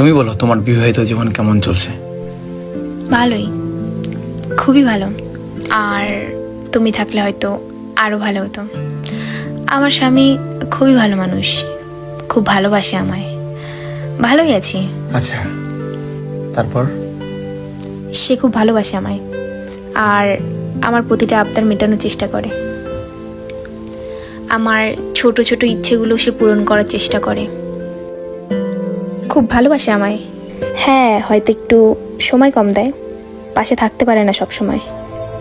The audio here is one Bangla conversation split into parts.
তুমি বলো তোমার বিবাহিত জীবন কেমন চলছে? ভালোই। খুবই ভালো। আর তুমি থাকলে হয়তো আরও ভালো হতো। আমার স্বামী খুবই ভালো মানুষ। খুব ভালোবাসে আমায়। ভালোই আছি। আচ্ছা তারপর? সে খুব ভালোবাসে আমায়। আর আমার প্রতিটা আবদার মেটানোর চেষ্টা করে। আমার ছোট ছোট ইচ্ছেগুলো সে পূরণ করার চেষ্টা করে। খুব ভালোবাসে আমায়। হ্যাঁ হয়তো একটু সময় কম দেয়। পাশে থাকতে পারে না সব সময়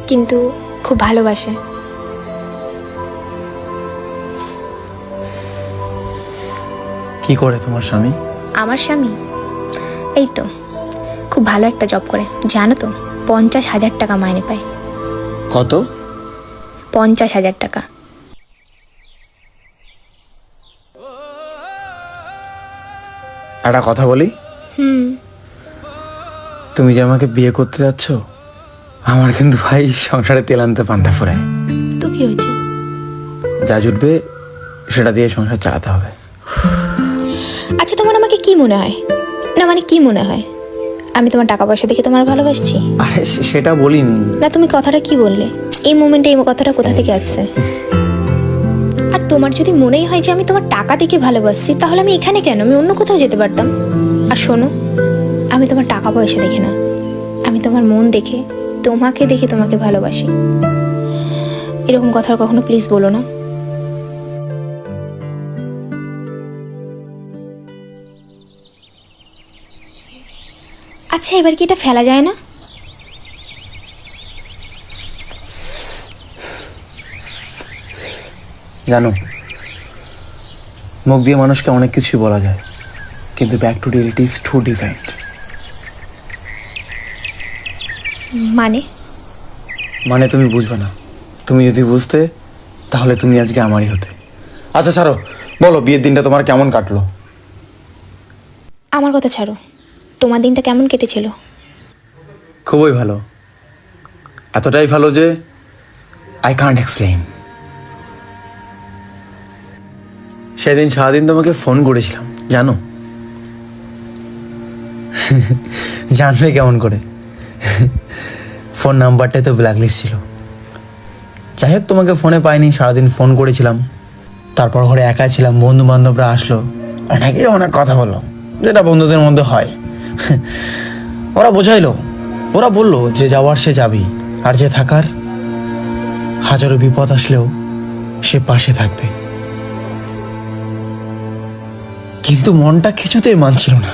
কিন্তু খুব ভালোবাসে। কি করে তোমার স্বামী? আমার স্বামী? এই তো খুব ভালো একটা জব করে। জানো তো পঞ্চাশ হাজার টাকা মাইনে পায়। কত? পঞ্চাশ হাজার টাকা। একটা কথা বলি? হুম। তুমি যে আমাকে বিয়ে করতে যাচ্ছ? আমার কিন্তু ভাই সংসারে তেল আনতে পান্তা ফুরায়। তো কি হয়েছে? যা জুটবে সেটা দিয়ে সংসার চালাতে হবে। আচ্ছা তোমার আমাকে কি মনে হয়? না মানে কি মনে হয়? আমি তোমার টাকা পয়সা দেখে তোমার ভালোবাসছি। আরে সেটা বলিনি। না তুমি কথাটা কি বললে? এই মোমেন্টে এই কথাটা কোথা থেকে আসছে? আর তোমার যদি মনেই হয় যে আমি তোমার টাকা দেখে ভালোবাসছি, তাহলে আমি এখানে কেন? আমি অন্য কোথাও যেতে পারতাম। আর শোনো, আমি তোমার টাকা পয়সা দেখে না। আমি তোমার মন দেখে, তোমাকে দেখে তোমাকে ভালোবাসি। এরকম কথা কখনো প্লিজ বলো না। আচ্ছা এবার কি এটা ফেলা যায় না? মুখ দিয়ে মানুষকে অনেক কিছুই বলা যায় কিন্তু back to reality is too different মানে? মানে তুমি বুঝবে না। তুমি যদি বুঝতে তাহলে তুমি আজকে আমারই হতে। আচ্ছা ছাড়ো বলো বিয়ের দিনটা তোমার কেমন কাটলো? আমার কথা ছাড়ো তোমার দিনটা কেমন কেটেছিল? খুবই ভালো। এতটাই ভালো যে আই কান্ট এক্সপ্লেইন সেদিন সারাদিন তোমাকে ফোন করেছিলাম, জানো? জানবে কেমন করে। ফোন নাম্বারটাই তো ব্ল্যাকলিস্ট ছিল। যাই হোক, তোমাকে ফোনে পাইনি, সারাদিন ফোন করেছিলাম। তারপর ঘরে একা ছিলাম বন্ধু বান্ধবরা আসলো। অনেকে অনেক কথা বলল, যেটা বন্ধুদের মধ্যে হয়। ওরা বোঝাইলো, ওরা বলল যে যাওয়ার সে যাবি আর যে থাকার হাজারো বিপদ আসলেও সে পাশে থাকবে। কিন্তু মনটা কিছুতেই মানছিল না।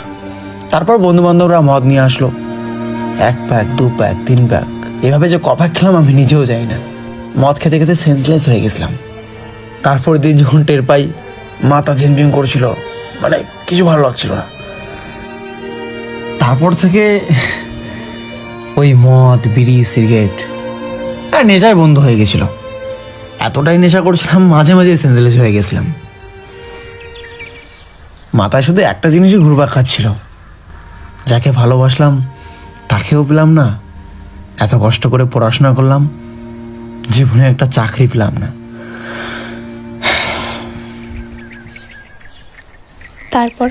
তারপর বন্ধু বান্ধবরা মদ নিয়ে আসলো। এক প্যাক দু প্যাক তিন প্যাক এভাবে যে কপাক খেলাম আমি নিজেও যাই না। মদ খেতে খেতে সেন্সলেস হয়ে গেছিলাম। তারপর দিন যখন টের পাই, মাথা ঝিমঝিম করছিল। মানে কিছু ভালো লাগছিল না। তারপর থেকে ওই মদ, বিড়ি, সিগারেট, আর নেশায় বন্ধ হয়ে গেছিল। এতটাই নেশা করছিলাম, মাঝে মাঝে সেন্সলেস হয়ে গেছিলাম। মাথায় শুধু একটা জিনিসই ঘুরবার খাচ্ছিল। যাকে ভালোবাসলাম, তাকেও পেলাম না। এত কষ্ট করে পড়াশোনা করলাম, জীবনে একটা চাকরি পেলাম না। তারপর?